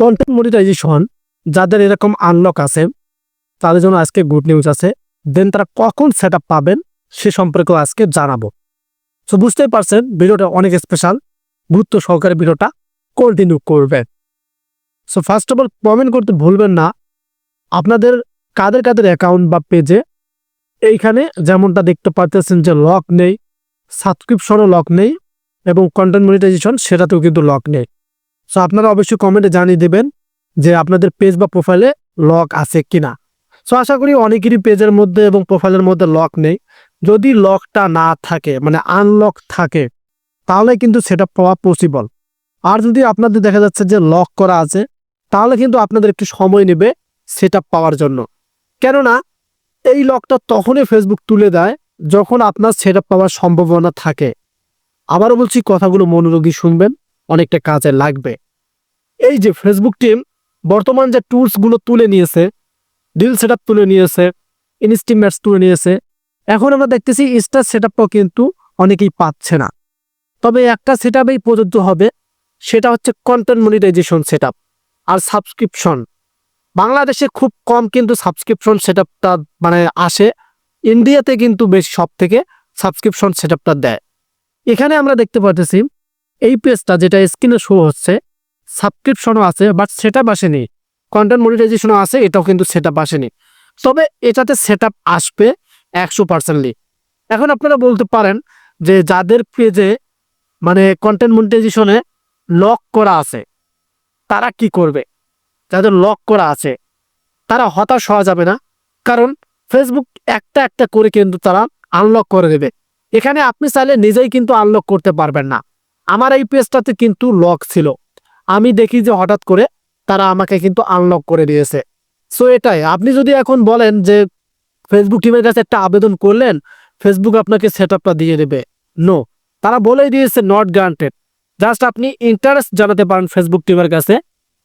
Content monetization যাদের এরকম unlock আছে, তাদের জন্য আজকে গুড নিউজ আছে। দেন তারা কখন সেট পাবেন সে সম্পর্কেও আজকে জানাব। তো বুঝতেই পারছেন, ভিডিওটা অনেক স্পেশাল গুরুত্ব সহকারে ভিডিওটা কন্টিনিউ করবেন। So first of all comment করতে ভুলবেন না। আপনাদের কাদের কাদের অ্যাকাউন্ট বা পেজে এইখানে যেমনটা দেখতে পারতেছেন যে লক নেই সাবস্ক্রিপশনও লক নেই, এবং কন্টেন্ট মনিটাইজেশন সেটাতেও কিন্তু লক নেই। সো আপনারা অবশ্যই কমেন্টে জানিয়ে দেবেন যে আপনাদের পেজ বা প্রোফাইলে লক আছে কিনা। সো আশা করি অনেকেরই পেজের মধ্যে এবং প্রোফাইলের মধ্যে লক নেই। যদি লকটা না থাকে মানে আনলক থাকে, তাহলে কিন্তু সেটা পাওয়া পসিবল আর যদি আপনাদের দেখা যাচ্ছে যে লক করা আছে, তাহলে কিন্তু আপনাদের একটু সময় নেবে সেটা পাওয়ার জন্য। কেননা, এই লকটা তখনই ফেসবুক তুলে দেয় যখন আপনার সেটা পাওয়ার সম্ভাবনা থাকে। আবারও বলছি, কথাগুলো মনোযোগী শুনবেন, অনেকটা কাজে লাগবে। এই যে ফেসবুক টিম বর্তমান যে টুলসগুলো তুলে নিয়েছে ডিল সেট তুলে নিয়েছে ইনস্টিমেটস তুলে নিয়েছে, এখন আমরা দেখতেছি স্টার সেট কিন্তু অনেকেই পাচ্ছে না। তবে একটা সেট প্রযোজ্য হবে, সেটা হচ্ছে কন্টেন্ট মনিটাইজেশন সেট আর সাবস্ক্রিপশন বাংলাদেশে খুব কম কিন্তু সাবস্ক্রিপশন সেট মানে আসে ইন্ডিয়াতে কিন্তু বেশ সব থেকে সাবস্ক্রিপশন সেট দেয়। এখানে আমরা দেখতে পাচ্ছি এই পেজটা যেটা স্ক্রিনে শো হচ্ছে সাবস্ক্রিপশনও আছে বাট সেটা আসেনি। কন্টেন্ট মনিটাইজেশনও আছে, এটাও কিন্তু সেট আপ আসেনি। তবে এটাতে সেট আপ আসবে একশো পার্সেন্টলি এখন আপনারা বলতে পারেন যে যাদের পেজে মানে কন্টেন্ট মনিটাইজেশনে লক করা আছে, তারা কি করবে? যাদের লক করা আছে, তারা হতাশ হওয়া যাবে না। কারণ ফেসবুক একটা একটা করে কিন্তু তারা আনলক করে দেবে। এখানে আপনি চাইলে নিজেই কিন্তু আনলক করতে পারবেন না। আমার এই পেজটাতে কিন্তু লক ছিল। আমি দেখি যে হঠাৎ করে তারা আমাকে কিন্তু আনলক করে দিয়েছে। সো এটাই। আপনি যদি এখন বলেন যে ফেসবুক টিমের কাছে একটা আবেদন করলেন ফেসবুক আপনাকে সেট দিয়ে দেবে। নো তারা বলেই দিয়েছে নট গ্রান্টেড জাস্ট আপনি ইন্টারেস্ট জানাতে পারেন ফেসবুক টিমের কাছে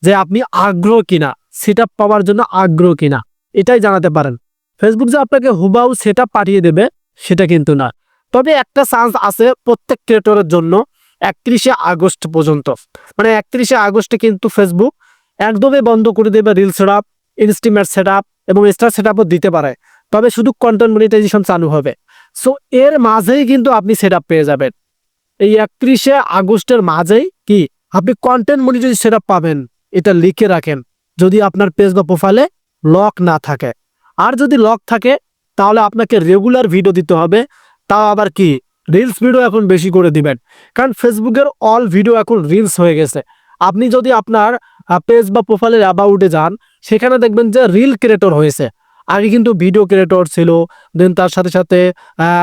যে আপনি আগ্রহ কিনা সেট পাওয়ার জন্য আগ্রহ কিনা। এটাই জানাতে পারেন। ফেসবুক যে আপনাকে হুবাউ সেট পাঠিয়ে দেবে, সেটা কিন্তু না। তবে একটা চান্স আছে প্রত্যেক ক্রিয়েটরের জন্য একত্রিশে আগস্ট পর্যন্ত। মানে একত্রিশে আগস্টে কিন্তু ফেসবুক একদমই বন্ধ করে দেবে রিল সেট আপ ইনস্টিমেট সেট আপ এবং স্টার সেট আপও দিতে পারে। তবে শুধু কন্টেন্ট মনিটাইজেশন চালু হবে। সো এর মাঝেই কিন্তু আপনি সেট পেয়ে যাবেন। এই একত্রিশে আগস্টের মাঝেই কি? আপনি কন্টেন্ট মনিটাইজেশন সেট আপ পাবেন। এটা লিখে রাখেন। যদি আপনার পেজ বা প্রোফাইলে লক না থাকে। আর যদি লক থাকে, তাহলে আপনাকে রেগুলার ভিডিও দিতে হবে। তাও আবার কি? রিলস ভিডিও এখন বেশি করে দিবেন। কারণ ফেসবুকের অল ভিডিও এখন রিলস হয়ে গেছে। আপনি যদি আপনার পেজ বা প্রোফাইলের অ্যাবাউটে যান, সেখানে দেখবেন যে রিল ক্রিয়েটর হয়েছে। আগে কিন্তু ভিডিও ক্রিয়েটর ছিল দেন তার সাথে সাথে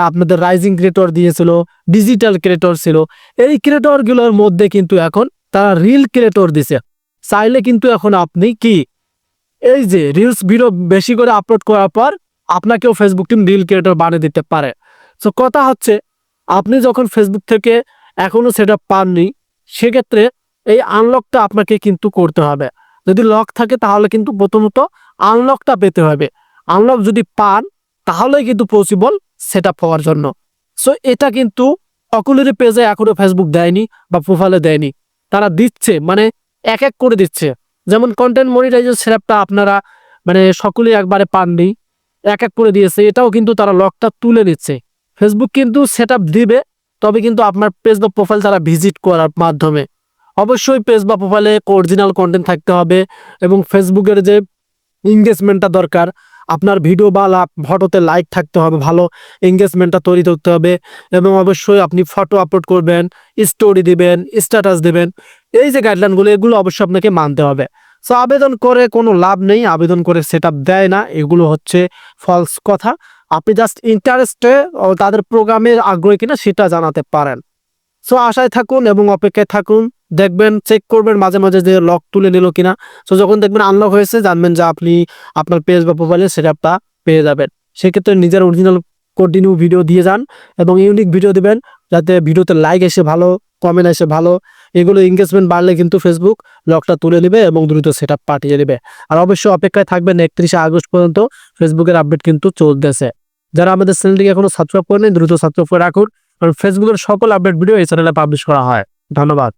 আপনাদের রাইজিং ক্রিয়েটর দিয়েছিল ডিজিটাল ক্রিয়েটর ছিল। এই ক্রিয়েটরগুলোর মধ্যে কিন্তু এখন তারা রিল ক্রিয়েটর দিছে। চাইলে কিন্তু এখন আপনি কি? এই যে রিলস ভিডিও বেশি করে আপলোড করার পর আপনাকেও ফেসবুক টিম রিল ক্রিয়েটর বানিয়ে দিতে পারে। তো কথা হচ্ছে আপনি যখন ফেসবুক থেকে এখনও সেটা পাননি, সেক্ষেত্রে এই আনলকটা আপনাকে কিন্তু করতে হবে। যদি লক থাকে, তাহলে কিন্তু প্রথমত আনলকটা পেতে হবে। আনলক যদি পান তাহলে কিন্তু পসিবল সেট আপ হওয়ার জন্য। সো এটা কিন্তু অকুলেরই পেজে এখনও ফেসবুক দেয়নি বা প্রোফাইলে দেয়নি। তারা দিচ্ছে মানে এক এক করে দিচ্ছে। যেমন কন্টেন্ট মনিটাইজেশন সেটআপটা আপনারা মানে সকলেই একবারে পাননি, এক এক করে দিয়েছে, এটাও কিন্তু তারা লকটা তুলে নিচ্ছে। ফেসবুক কিন্তু সেট দিবে, তবে কিন্তু আপনার পেজ বা প্রোফাইল তারা ভিজিট করার মাধ্যমে। অবশ্যই পেজ বা প্রোফাইলে অরিজিনাল কন্টেন্ট থাকতে হবে এবং ফেসবুকের যে এঙ্গেজমেন্টটা দরকার, আপনার ভিডিও বা ফটোতে লাইক থাকতে হবে, ভালো এঙ্গেজমেন্টটা তৈরি করতে হবে এবং অবশ্যই আপনি ফটো আপলোড করবেন স্টোরি দিবেন স্ট্যাটাস দিবেন, এই যে গাইডলাইনগুলো এগুলো অবশ্যই আপনাকে মানতে হবে। সো আবেদন করে কোনো লাভ নেই, আবেদন করে সেট দেয় না, এগুলো হচ্ছে ফলস কথা। আপনি জাস্ট ইন্টারেস্টে তাদের প্রোগ্রামের আগ্রহী কিনা সেটা জানাতে পারেন। সো আশায় থাকুন এবং অপেক্ষায় থাকুন। দেখবেন চেক করবেন মাঝে মাঝে যে লক তুলে নিল কিনা। সো যখন দেখবেন আনলক হয়েছে, জানবেন যে আপনি আপনার পেজ বা প্রোফাইলে সেটআপটা পেয়ে যাবেন। সেক্ষেত্রে নিজের অরিজিনাল কন্টিনিউ ভিডিও দিয়ে যান এবং ইউনিক ভিডিও দিবেন, যাতে ভিডিওতে লাইক এসে ভালো কমেন্ট এসে ভালো। এগুলো এঙ্গেজমেন্ট বাড়লে কিন্তু ফেসবুক লকটা তুলে নেবে এবং দ্রুত সেট পাঠিয়ে দেবে। আর অবশ্যই অপেক্ষায় থাকবেন একত্রিশে আগস্ট পর্যন্ত ফেসবুকের আপডেট কিন্তু চলতেছে। যারা আমাদের চ্যানেলটিকে এখনও সাবস্ক্রাইব করেনি দ্রুত সাবস্ক্রাইব করে রাখুন। কারণ ফেসবুকের সকল আপডেট ভিডিও এই চ্যানেলে পাবলিশ করা হয়। ধন্যবাদ।